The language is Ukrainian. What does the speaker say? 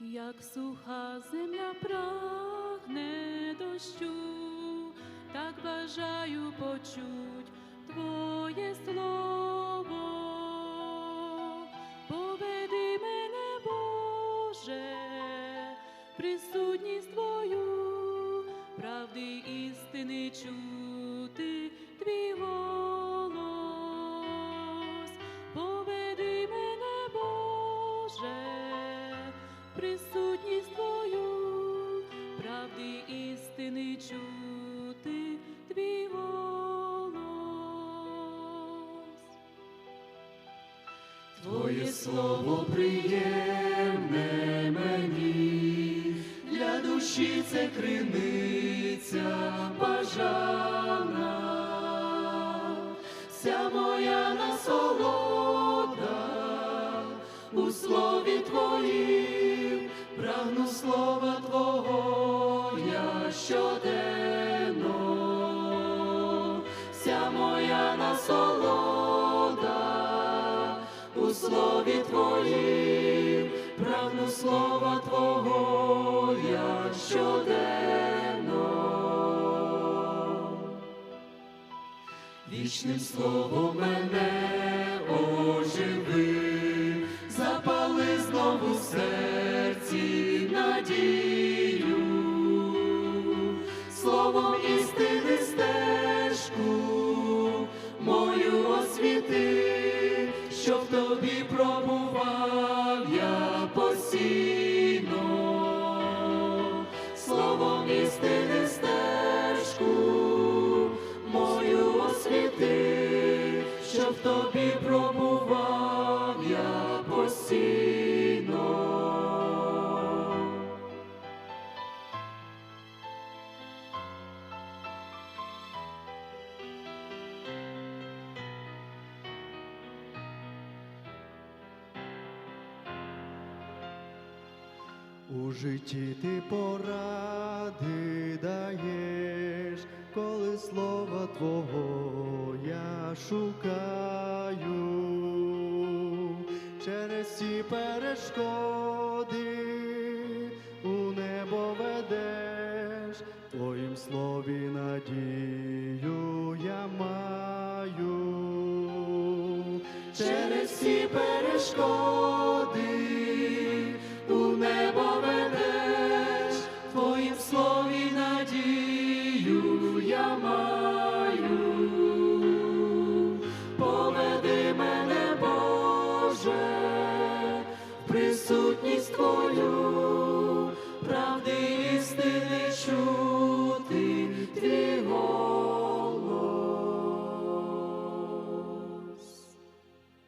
Як суха земля прагне дощу, так бажаю почуть Твоє слово. Поведи мене, Боже, присутність Твою, присутність Твою, правди істини чути Твій голос. Твоє слово приємне мені, для душі це криниця бажана, вся моя насолода у слові Твоїм, слова Твого я щоденно, вся моя насолода у слові Твоїм, прагну слова Твого я щоденно. Вічним словом мене оживи, запали знову в істини стежку мою освіти, що тобі пробував я постійно, словом істини стежку мою освіти, що тобі пробував У житті ти поради даєш, коли слова Твого я шукаю, через ці перешкоди у небо ведеш, Твоїм слові надію я маю. через всі перешкоди у небо присутність Твою,